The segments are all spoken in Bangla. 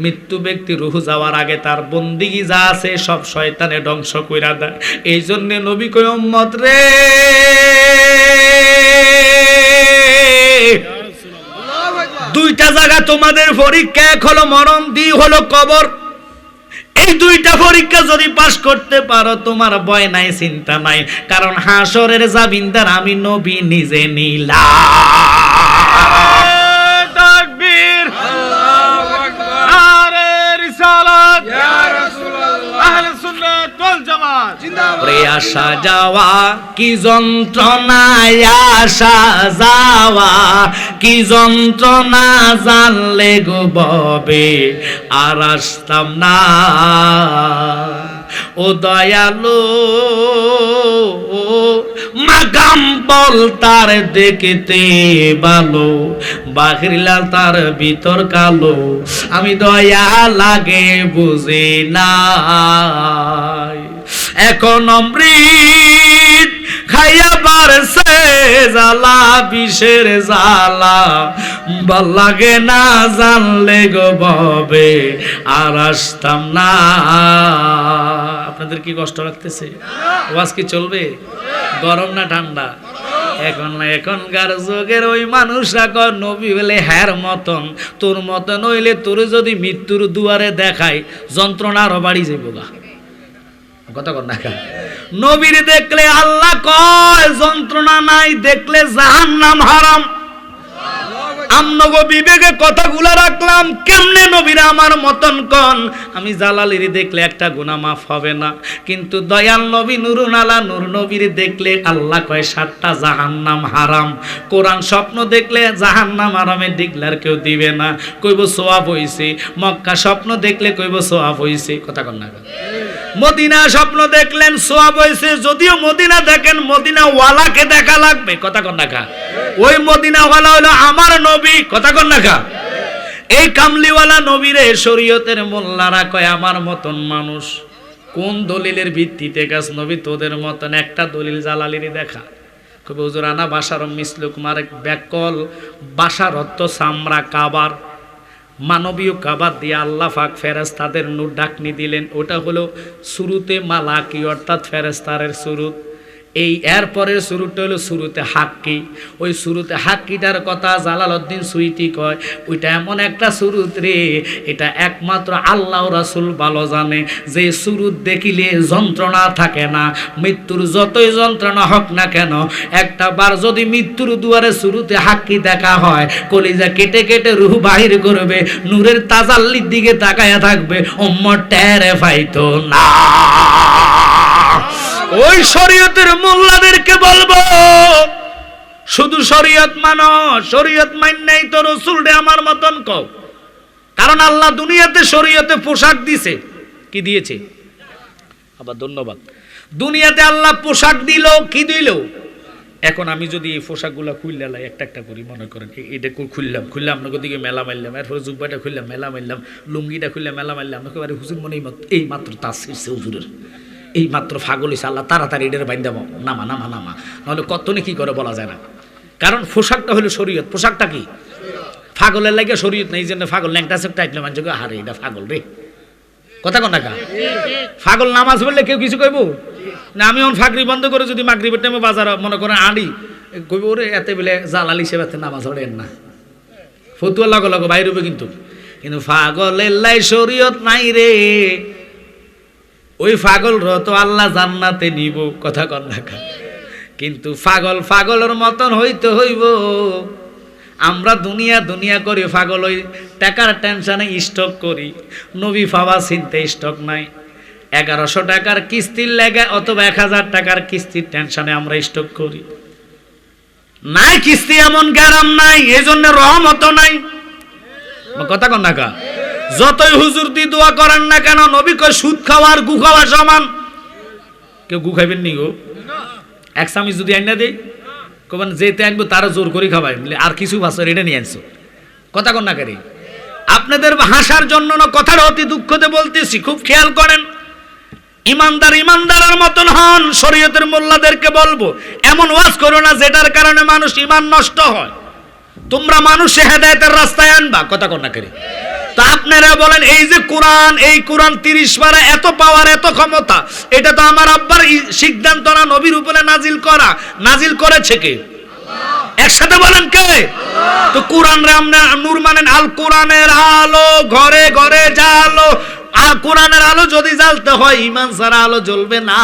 মৃত্যু ব্যক্তি যাওয়ার আগে তার বন্দিগি যা আছে সব শয়তানে ধ্বংস এই জন্যে নবী রে! দুইটা তোমাদের পরীক্ষা, এক হলো মরণ দি হলো কবর। এই দুইটা পরীক্ষা যদি পাশ করতে পারো, তোমার ভয় নাই, চিন্তা নাই। কারণ হাসরের জাবিন্দার আমি নবী নিজে নিলাম। আসা যাওয়া, কি যন্ত্রণায় আসা যাওয়া, কি যন্ত্রণা জানলে গো ববে, আর আসতাম না। ও দয়ালো, মাগাম বল তার দেখতে ভালো বাকরিলা তার ভিতর কালো, আমি দয়া লাগে বুঝি না। এখন অমৃত খাইয়া বারছে জ্বালা, বিষের জ্বালা। ভালো লাগে না জানলে গো ববে, আর আসতাম না। আপনাদের কি কষ্ট লাগতেছে? আওয়াজ কি চলবে? গরম না ঠান্ডা? এখন, এখনকার যুগের ওই মানুষরা কর নবী বলে, হ্যার মতন, তোর মতন হইলে তোর যদি মৃত্যুর দুয়ারে দেখায়, যন্ত্রণা আরও বাড়ি যাইব গা। নবীর দেখলে আল্লাহ কয়, যন্ত্রণা নাই, দেখলে হারাম। আমার মতন কন? আমি জালালির দেখলে একটা গুনাহ মাফ হবে না। কিন্তু দয়াল নবী, নুরুন আলা নূর নবীর দেখলে আল্লাহ কয়, সাতটা জাহান্নাম হারাম। কোরআন স্বপ্ন দেখলে জাহান্নাম হারামে ডিগলার কেউ দিবে না। কইব সোয়াব হইছে। মক্কা স্বপ্ন দেখলে কইব সোয়াব হইছে। কথা কন না মদিনা স্বপ্ন দেখলেন, সোয়াব হয়েছে। যদিও মদিনা দেখেন মদিনা ওয়ালাকে দেখা লাগবে, কথা কন নাকা ওই মদিনা ওয়ালা হলো আমার নবী, কথা কন নাকা এই কামলিওয়ালা নবীরে শরীয়তের মোল্লারা কয়, আমার মতন মানুষ, কোন দলিলের ভিত্তিতে গাছ নবী তোদের মতন? একটা দলিল জালালিরই দেখা। কবে হুজুর, আনা বাসার মিসলুক মারেক ব্যাকল, বাসার অর্থ সামরা কাবার। মানবীয় কাবার দিয়ে আল্লাহ ফাক ফেরেস্তাদের নূর ডাকনি দিলেন। ওটা হলো শুরুতে মালাকি, অর্থাৎ ফেরেস্তারের শুরুত এই এর পরের শুরুটা হলো শুরুতে হাক্কি। ওই শুরুতে হাক্কিটার কথা জালালউদ্দিন সুইটি কয়, ওইটা এমন একটা শুরুত রে, এটা একমাত্র আল্লাহ রাসুল ভালো জানে। যে শুরুত দেখিলে যন্ত্রণা থাকে না, মৃত্যুর যতই যন্ত্রণা হোক না কেন একটা বার যদি মৃত্যুর দুয়ারে শুরুতে হাক্কি দেখা হয়, কলিজা কেটে কেটে রুহ বাহির করবে, নূরের তাজাল্লির দিকে তাকায়া থাকবে ওম্মর টেরে পাইতো না। ওই শরীয়তের মোল্লাদেরকে বলব, শুধু শরীয়ত মানো, শরীয়ত মাইন নাই তো রসুলটা আমার মতন কও। কারণ আল্লাহ দুনিয়াতে শরীয়তে পোশাক দিছে। কি দিয়েছে? আবার ধন্যবাদ। দুনিয়াতে আল্লাহ পোশাক দিল, কি দিল? এখন আমি যদি এই পোশাকগুলো খুললে লাই, একটা একটা করি, মনে করেন এটা খুললাম খুললাম আপনাকে দিকে মেলা মারলাম, এরপরে জুব্বাটা খুললাম, মেলা মারলাম, লুঙ্গিটা খুললাম, মেলা মারলাম আপনাকে হুজুর মনে এই মাত্র- তাস হুজুরের। এই মাত্র ফাগল হইছে, আল্লাহ তাড়াতাড়ি এটার বাইন্দাম নামা নামা নামা। নাহলে কতনে কি করে বলা যায় না। কারণ পোশাকটা হলো শরীয়ত। পোশাকটা কি? ফাগলের লাগে শরীয়ত নেই জন্য ফাগল ল্যাংটা সেপ টাইটলে মানুষ হারে এটা ফাগল রে। কথা কন না ফাগল নামাজ পড়লে কেউ কিছু কইব? না, আমি এখন ফাগরি বন্ধ করে যদি মাগরিবের টাইমে বাজার মনে করেন আনি কইব, ওরে, এতে বলে জালালি বাতে নামাজ পড়েন না। ফতুয়া লগ লগ বাইর কিন্তু। কিন্তু ফাগলের লাই শরীয়ত নাই রে। ওই পাগল তো আল্লাহ জান্নাতে নিব, কথা কন কিন্তু পাগল পাগলের মতন হইতে হইব। আমরা দুনিয়া দুনিয়া করি পাগল ওই টাকার টেনশনে স্টক করি। নবী ফাওয়া চিনতে স্টক নাই। এগারোশো টাকার কিস্তির লেগে অথবা এক হাজার টাকার কিস্তির টেনশনে আমরা স্টক করি। নাই কিস্তি এমন গ্যারাম নাই এই জন্য রহমত নাই। কথা কন না যতই হুজুর দি দোয়া করেন না কেন, নবী কয়, সুদ খাওয়ার গু খাওয়া সমান। কেউ গু খাইবেন নি গো? এক চামিচ যদি আইনা দেই কবেন যেতে আনব তারা জোর করে খাবাই আর কিছু বাসর এটা নিয়ে আনছো? কথা কন না কারি আপনাদের হাসার জন্য না কথাটা অতি দুঃখতে বলতেছি, খুব খেয়াল করেন। ইমানদার ইমানদারের মতন হন, শরীয়তের মোল্লাদেরকে বলব, এমন ওয়াজ করো না যেটার কারণে মানুষ ইমান নষ্ট হয়। তোমরা মানুষে হেদায়তের রাস্তায় আনবা, কথা কন্যা করে তা আপনারা বলেন, এই যে কোরআন, এই কোরআন তিরিশ পারা এত পাওয়ার এত ক্ষমতা, এটা তো আমার আব্বার সিদ্ধান্ত না, নবীর উপরে নাজিল করা। নাজিল করেছে কে? একসাথে বলেন কে? তো কোরআন আমরা নূর মানেন, আল কোরআনের আলো ঘরে ঘরে জ্বালো। আর কোরআনের আলো যদি জ্বালতে হয়, ইমান ছাড়া আলো জ্বলবে না।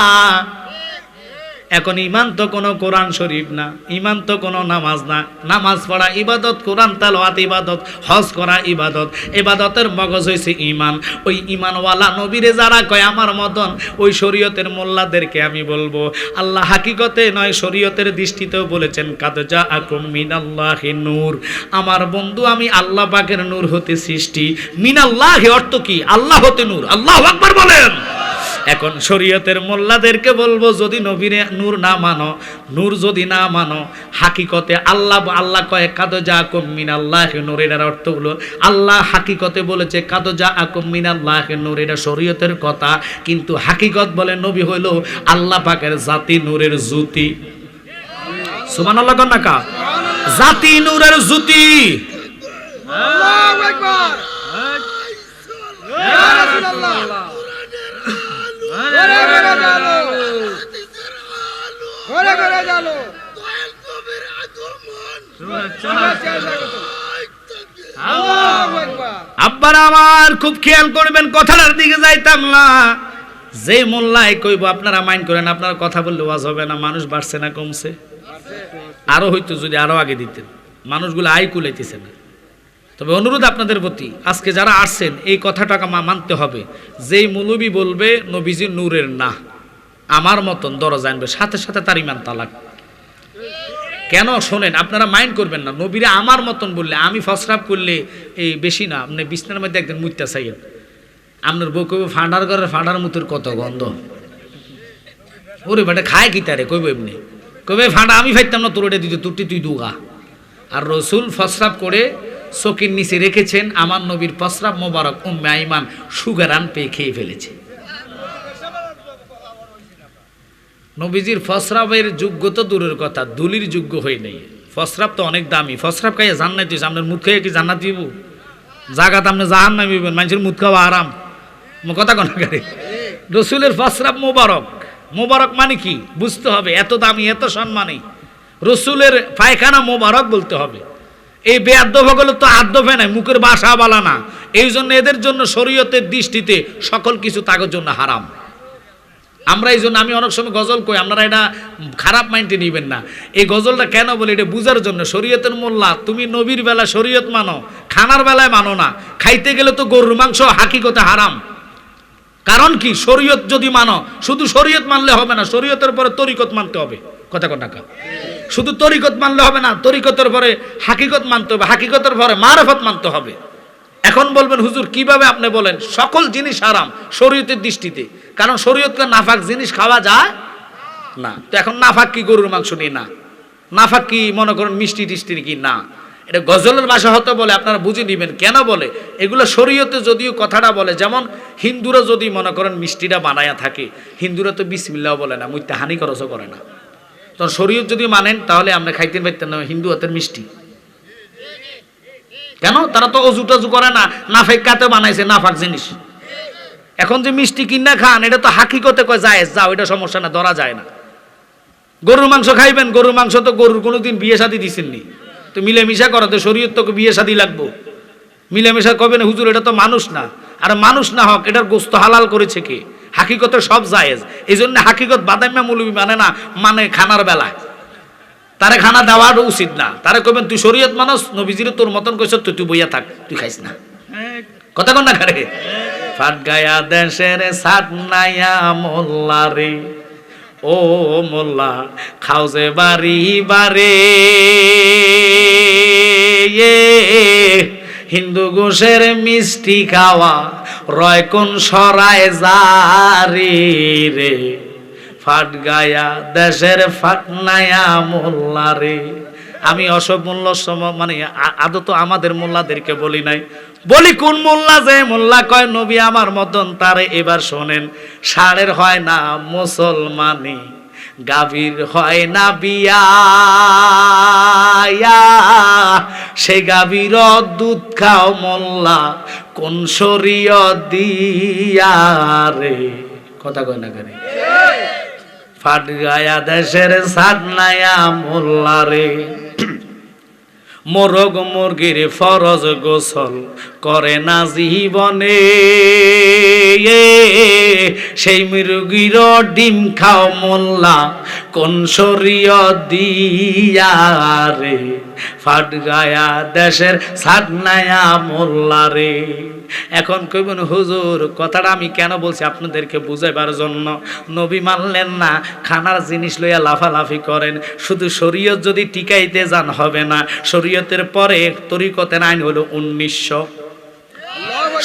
এখন ইমান তো কোনো কোরআন শরীফ না ইমান তো কোনো নামাজ না। নামাজ পড়া ইবাদত, কোরআন তালোয়াত ইবাদত, হজ করা ইবাদত, ইবাদতের মগজ হয়েছে ইমান ওই ইমানওয়ালা নবীরে যারা কয়, আমার মতন ওই শরীয়তের মোল্লাদেরকে আমি বলব। আল্লাহ হাকিকতে নয়, শরীয়তের দৃষ্টিতেও বলেছেন কাদজা আকুম মিনাল্লাহি নূর। আমার বন্ধু, আমি আল্লাহ পাকের নূর হতে সৃষ্টি। মিনাল্লাহি অর্থ কি? আল্লাহ হতে নূর। আল্লাহ আকবার বলেন। এখন শরীয়তের মোল্লাদেরকে বলব, যদি নবীরে নূর না মানো, নূর যদি না মানো, হাকিকতে আল্লাহ আল্লাহ কয়ে, কাদো যা আকুম মিন আল্লাহ নূর এটার অর্থ হলো, আল্লাহ হাকিকতে বলেছে, কাদো যা আকুম মিন আল্লাহ নূর এটা শরীয়তের কথা, কিন্তু হাকিকত বলে নবী হইল আল্লাহ পাকের জাতি নূরের জ্যোতি। সুমান আল্লাহ কন্যা জাতি নূরের জ্যোতি। আল্লাহু আকবার ইয়া রাসূলুল্লাহ ঘরে ঘরে জালো ঘরে ঘরে আব্বার আমার খুব খেয়াল করবেন, কথাটার দিকে যাইতাম না। যে মোল্লাই কইব, আপনারা মাইন্ড করেন, আপনারা কথা বললে ওয়াজ হবে না, মানুষ বাড়ছে না, কমছে। আরও হইতো যদি আরও আগে দিতেন। মানুষগুলো আয় কুলাইতেছে না। তবে অনুরোধ আপনাদের প্রতি, আজকে যারা আসছেন, এই কথাটাকে মানতে হবে। যেই মৌলবী বলবে, নবীজি নূরের না। আমার মতন দরজা আনবে, সাথে সাথে তার ইমান তালাক। কেন শোনেন, আপনারা মাইন্ড করবেন না, নবীরে আমার মতন বললে, আমি ফসরাপ করলে এই বেশি না, আপনি বিছনার মধ্যে একদিন মুইতা চাইয়েন। আপনার বউ কইব, ফান্ডার ঘরের ফান্ডার মুতুর কত গন্ধ? ওরে বেটা, খায় কি তারে, কইব এমনি। কইবে ফান্ডা, আমি ফাইতাম না, তোর ওটা দিতে তুরটি তুই দুগা। আর রসুল ফসরাপ করে চকির নিচে রেখেছেন, আমার নবীর ফসরাপ মোবারক উম্মে আইমান সুগারান পেয়ে খেয়ে ফেলেছে। নবীজির ফসরাবের যোগ্য তো দূরের কথা, দুলির যোগ্য হয়ে নেই। ফসরাব তো অনেক দামি। ফসরাব খাইয়ে জান্নাত দিয়েছে আপনার মুখ খেয়ে কি জান্নাত দিব জাগাত আপনি জাহান নামিবেন মানুষের মুখ খাওয়া আরাম কথা কোন করে? রসুলের ফসরাব মোবারক। মোবারক মানে কি? বুঝতে হবে, এত দামি, এত সম্মানী। রসুলের পায়খানা মোবারক বলতে হবে। এই বেআদ্যভগুলো তো আদ্যভে নাই, মুখের বাসা বালা না। এই জন্য এদের জন্য শরীয়তের দৃষ্টিতে সকল কিছু তাগের জন্য হারাম। আমরা এই জন্য আমি অনেক সময় গজল কই, আপনারা এটা খারাপ মাইন্ডে নিবেন না। এই গজলটা কেন বলি, এটা বুঝার জন্য। শরীয়তের মোল্লা, তুমি নবীর বেলা শরীয়ত মানো, খানার বেলায় মানো না। খাইতে গেলে তো গরুর মাংস হাকিকতে হারাম। কারণ কি? শরীয়ত যদি মানো, শুধু শরীয়ত মানলে হবে না, শরীয়তের পরে তরিকত মানতে হবে। কথা কথা শুধু তরিকত মানলে হবে না, তরিকতের পরে হাকিকত মানতে হবে, হাকিকতের পরে মারফত মানতে হবে। এখন বলবেন, হুজুর, কীভাবে আপনি বলেন? সকল জিনিস হারাম, শরীয়তের দৃষ্টিতে। কারণ শরীয়তকে নাফাক জিনিস খাওয়া যায় না। তো এখন নাফাক কি গরুর মাংস নিয়ে? না। নাফাক কি, মনে করেন, মিষ্টি টিষ্টির কি? না। এটা গজলের ভাষা হতে বলে, আপনারা বুঝে নেবেন কেন বলে। এগুলো শরীয়তে যদিও কথাটা বলে, যেমন হিন্দুরা যদি মনে করেন মিষ্টিটা বানায়া থাকে, হিন্দুরা তো বিসমিল্লাহ বলে না মুইতে হানি খরচও করে না। তখন শরীয়ত যদি মানেন, তাহলে আমরা খাইতেন পাইতেন না, হিন্দু হাতের মিষ্টি। কেন? তারা তো অজু টজু করে না নাফেক কাতে বানাইছে নাফাক জিনিস। এখন যে মিষ্টি কিনা খান, এটা তো হাকিকতে কয় যায় যাও, এটা সমস্যা না, ধরা যায় না। গরুর মাংস খাইবেন, গরুর মাংস তো গরুর কোনোদিন বিয়ে শাদি দিছেননি তো মিলেমিশা করো, তো শরীর তো বিয়ে শাদি লাগবো। মিলেমিশা কবেন হুজুর, এটা তো মানুষ না। আর মানুষ না হোক, এটার গোস্ত হালাল করেছে কে? হাকিকতে সব জায়েজ। এই জন্য হাকিকত বাদাম্যা মৌলবি মানে না মানে খানার বেলায়। তারে খানা দেওয়ার উচিত না। তারে কবেন তুই শরীয়ত মানুষ নবীজিরে তোর মতন কইছ, তুই তুই বইয়া থাক, তুই খাইস না। কথা কন না খারে ফাট গায়া দেশের সাত নাইয়া মোল্লা রে, ও মোল্লা, খাও যে বাড়ি বারে। হিন্দু গোষের মিষ্টি খাওয়া, রয় কোন সরায় যারে রে। ফাট গায়া, দেশের ফাটনায়া মোল্লা রে আমি অসব সম মানে আদত আমাদের মোল্লাদেরকে বলি নাই। বলি কোন মোল্লা যে মোল্লা কয়, নবী আমার মতন তারে এবার শোনেন। সাড়ের হয় না মুসলমানি, গাভীর হয় না বিয়া সে গাভীর দুধ খাও মোল্লা, কোন শরীয় দিয়া রে। কথা কয় না করে ফাট গায়া দেশের সাদ নায়া মোল্লা রে। মোরগ মুরগির ফরজ গোসল করে না জীবনে। সেই মুরগির ডিম খাও মোল্লা, কোন শরীয় দিয়া রে? ফাট গায়া দেশের সাদনায়া মোল্লা রে। এখন কইবেন হুজুর, কথাটা আমি কেন বলছি আপনাদেরকে বুঝাইবার জন্য? নবী মানলেন না, খানার জিনিস লইয়া লাফালাফি করেন। শুধু শরীয়ত যদি টিকাইতে যান হবে না, শরীয়তের পরে তরিকতের আইন হলো উনিশশো।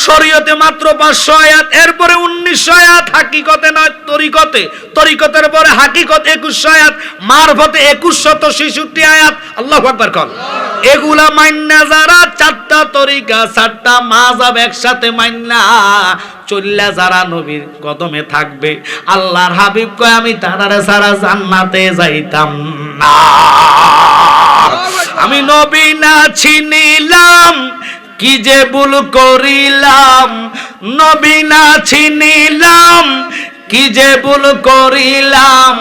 শরীয়তে মাত্র পাঁচশো আয়াত, এরপরে উনিশশো আয়াত হাকিকতে নয়, তরিকতে। তরিকতের পরে হাকিকত একুশশো আয়াত, মারফতে একুশশত শিশুটি আয়াত। আল্লাহ আকবার কল এগুলা মান্না যারা, চারটা তরিকা, চারটা মাজাব একসাথে মান্না চল্লা যারা নবীর কদমে থাকবে, আল্লাহর হাবিব কয়, আমি তারারে সারা জান্নাতে যাইতাম না। আমি নবী না চিনিলাম কি যে ভুল করিলাম। নবী না চিনিলাম কি যে ভুল করিলাম।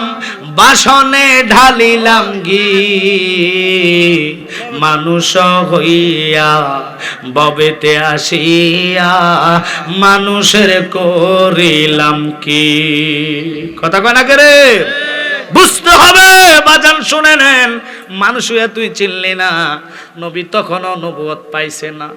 বাসনে ঢালিলাম গি মানুষ হইয়া ববেতে আসিয়া মানুষের করিলাম কি? কথা কয় না করে বুঝতে হবে, বাজান শুনে নেন। মানুষ তুই চিনলি না, নবী তখনও নবুয়ত পাইছে না।